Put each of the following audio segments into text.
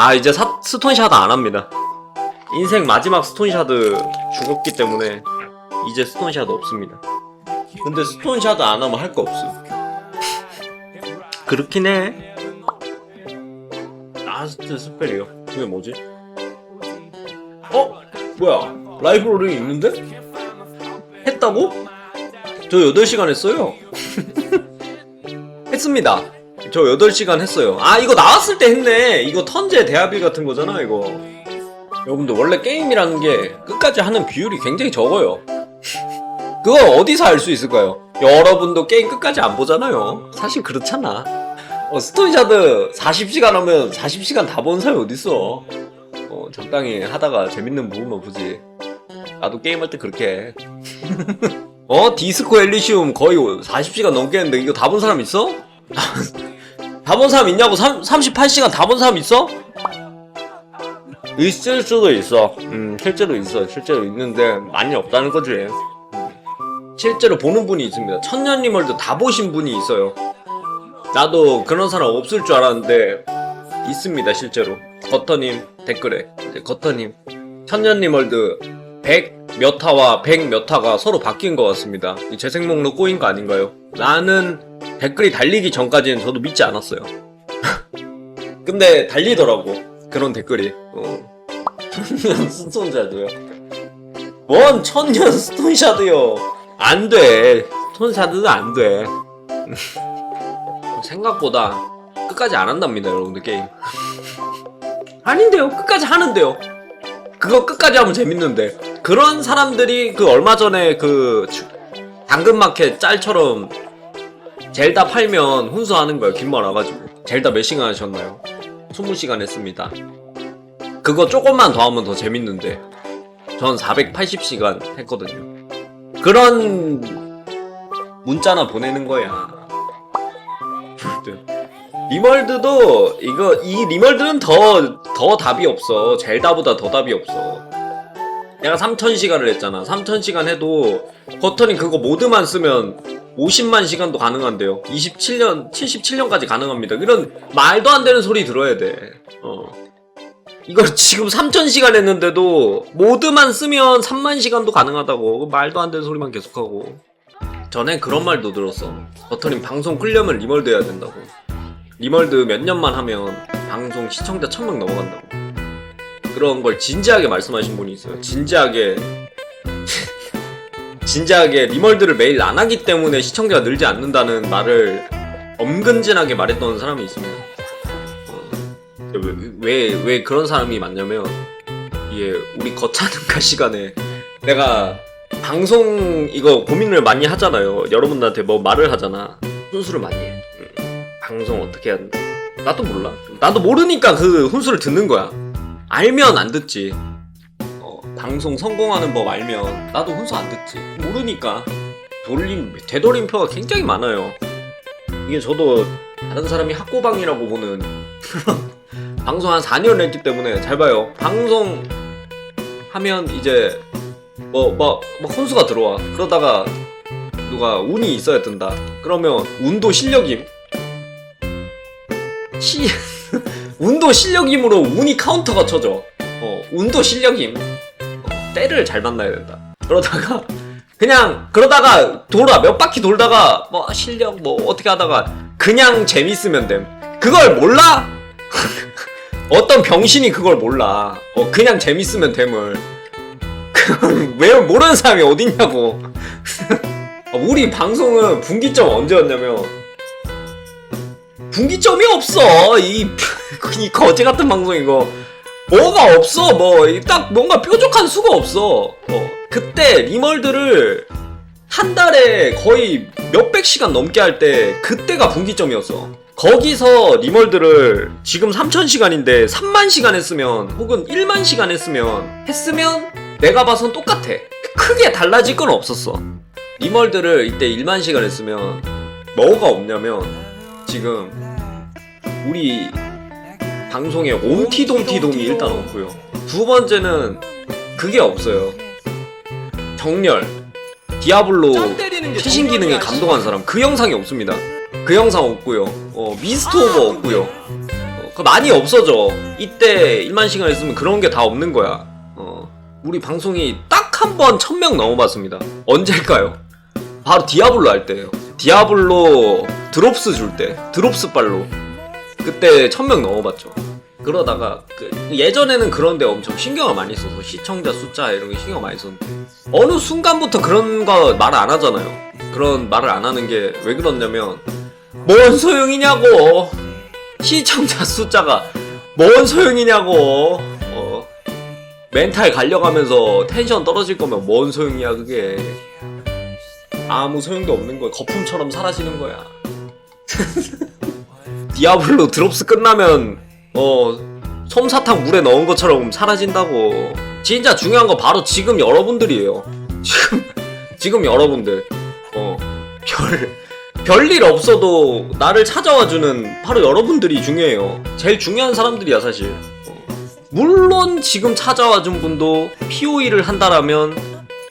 아 이제 사, 스톤샷 안 합니다. 인생 마지막 스톤샷 죽었기 때문에 이제 스톤샷 없습니다. 근데 스톤샷 안 하면 할 거 없음. 그렇긴 해. 라스트 스펠이요. 그게 뭐지? 어? 뭐야? 라이브러리 있는데? 했다고? 저 8시간 했어요. 했습니다. 저 8시간 했어요. 아, 이거 나왔을 때 했네. 이거 턴제 대합일 같은 거잖아, 이거. 여러분들, 원래 게임이라는 게 끝까지 하는 비율이 굉장히 적어요. 그거 어디서 알 수 있을까요? 여러분도 게임 끝까지 안 보잖아요. 사실 그렇잖아. 어, 스톤샤드 40시간 하면 40시간 다 본 사람이 어딨어. 어, 적당히 하다가 재밌는 부분만 보지. 나도 게임할 때 그렇게 해. 어? 디스코 엘리시움 거의 40시간 넘게 했는데 이거 다 본 사람 있어? 다 본 사람 있냐고? 3, 38시간 다 본 사람 있어? 있을 수도 있어. 음, 실제로 있어. 실제로 있는데 많이 없다는 거지. 음. 실제로 보는 분이 있습니다. 천년리멀드 다 보신 분이 있어요. 나도 그런 사람 없을 줄 알았는데 있습니다 실제로. 거터님 댓글에 거터님 천년리멀드 100 몇 화와 100 몇 화가 서로 바뀐 것 같습니다. 이 재생 목록 꼬인 거 아닌가요? 나는 댓글이 달리기 전까지는 저도 믿지 않았어요. 근데 달리더라고 그런 댓글이. 어. 천년 스톤샤드요. 뭔 천년 스톤샤드요? 안 돼. 스톤샤드는 안 돼. 생각보다 끝까지 안 한답니다, 여러분들 게임. 아닌데요. 끝까지 하는데요. 그거 끝까지 하면 재밌는데. 그런 사람들이 그 얼마 전에 그 주- 당근마켓 짤처럼 젤다 팔면 훈수하는 거예요. 긴 말 와가지고. 젤다 몇 시간 하셨나요? 20시간 했습니다. 그거 조금만 더 하면 더 재밌는데. 전 480시간 했거든요. 그런 문자나 보내는 거야. 리멀드도 이거 이 리멀드는 더 더 답이 없어. 젤다보다 더 답이 없어. 내가 3000시간을 했잖아. 3000시간 해도 버터님 그거 모드만 쓰면 50만 시간도 가능한데요. 27년, 77년까지 가능합니다. 이런 말도 안 되는 소리 들어야 돼. 어. 이거 지금 3000시간 했는데도 모드만 쓰면 3만 시간도 가능하다고. 말도 안 되는 소리만 계속하고. 전에 그런 말도 들었어. 버터님 방송 끌려면 리멀드 해야 된다고. 리멀드 몇 년만 하면 방송 시청자 1000명 넘어간다고. 그런 걸 진지하게 말씀하신 분이 있어요. 진지하게. 진지하게 리멀드를 매일 안 하기 때문에 시청자가 늘지 않는다는 말을 엄근진하게 말했던 사람이 있습니다. 어, 왜, 그런 사람이 많냐면, 이게 우리 거차는가 시간에 내가 방송 이거 고민을 많이 하잖아요. 여러분들한테 뭐 말을 하잖아. 훈수를 많이 해. 응. 방송 어떻게 된다. 나도 몰라. 나도 모르니까 그 훈수를 듣는 거야. 알면 안 듣지. 어, 방송 성공하는 법 알면 나도 훈수 안 듣지. 모르니까 돌림 되돌림표가 굉장히 많아요. 이게 저도 다른 사람이 학고방이라고 보는 방송 한 4년 했기 때문에 잘 봐요. 방송 하면 이제 뭐, 뭐, 뭐, 혼수가 들어와. 그러다가, 누가 운이 있어야 된다. 그러면, 운도 실력임. 시, 운도 실력임으로 운이 카운터가 쳐져. 어, 운도 실력임. 어, 때를 잘 만나야 된다. 그러다가, 그냥, 그러다가, 돌아. 몇 바퀴 돌다가, 뭐, 실력, 뭐, 어떻게 하다가, 그냥 재밌으면 됨. 그걸 몰라? 어떤 병신이 그걸 몰라. 어, 그냥 재밌으면 됨을. 왜 모르는 사람이 어딨냐고. 우리 방송은 분기점 언제였냐면 분기점이 없어. 이, 이 거지 같은 방송 이거 뭐가 없어. 뭐 딱 뭔가 뾰족한 수가 없어. 어, 그때 리멀드를 한 달에 거의 몇백 시간 넘게 할 때 그때가 분기점이었어. 거기서 리멀드를 지금 3000시간인데 3만 시간 했으면 혹은 1만 시간 했으면 했으면 내가 봐선 똑같아. 크게 달라질 건 없었어. 리멀드를 이때 1만 시간 했으면 뭐가 없냐면 지금 우리 방송에 옴티돔티돔이 일단 없고요. 두 번째는 그게 없어요. 정렬. 디아블로 최신 기능에 감동한 사람 그 영상이 없습니다. 그 영상 없고요. 어, 미스트 오버 없고요. 어, 그 많이 없어져. 이때 1만 시간 했으면 그런 게 다 없는 거야. 어. 우리 방송이 딱 한 번 1000명 넘어봤습니다. 언제일까요? 바로 디아블로 할 때예요. 디아블로 드롭스 줄 때. 드롭스 발로. 그때 1000명 넘어봤죠. 그러다가 그 예전에는 그런데 엄청 신경을 많이 써서 시청자 숫자 이런 게 신경 많이 썼는데 어느 순간부터 그런 거 말 안 하잖아요. 그런 말을 안 하는 게 왜 그러냐면 뭔 소용이냐고. 시청자 숫자가 뭔 소용이냐고. 어, 멘탈 갈려가면서 텐션 떨어질 거면 뭔 소용이야 그게. 아무 소용도 없는 거야. 거품처럼 사라지는 거야 디아블로 드롭스 끝나면 어 솜사탕 물에 넣은 것처럼 사라진다고 진짜 중요한 거 바로 지금 여러분들이에요 지금 지금 여러분들 어별 별일 없어도 나를 찾아와주는 바로 여러분들이 중요해요. 제일 중요한 사람들이야 사실. 어. 물론 지금 찾아와준 분도 POE를 한다라면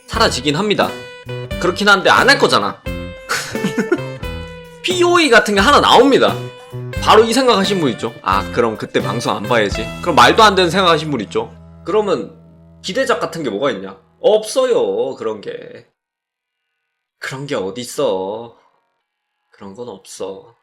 사라지긴 합니다. 그렇긴 한데 안 할 거잖아. POE 같은 게 하나 나옵니다. 바로 이 생각하신 분 있죠? 아 그럼 그때 방송 안 봐야지. 그럼 말도 안 되는 생각하신 분 있죠? 그러면 기대작 같은 게 뭐가 있냐? 없어요 그런 게. 그런 게 어딨어. 그런 건 없어.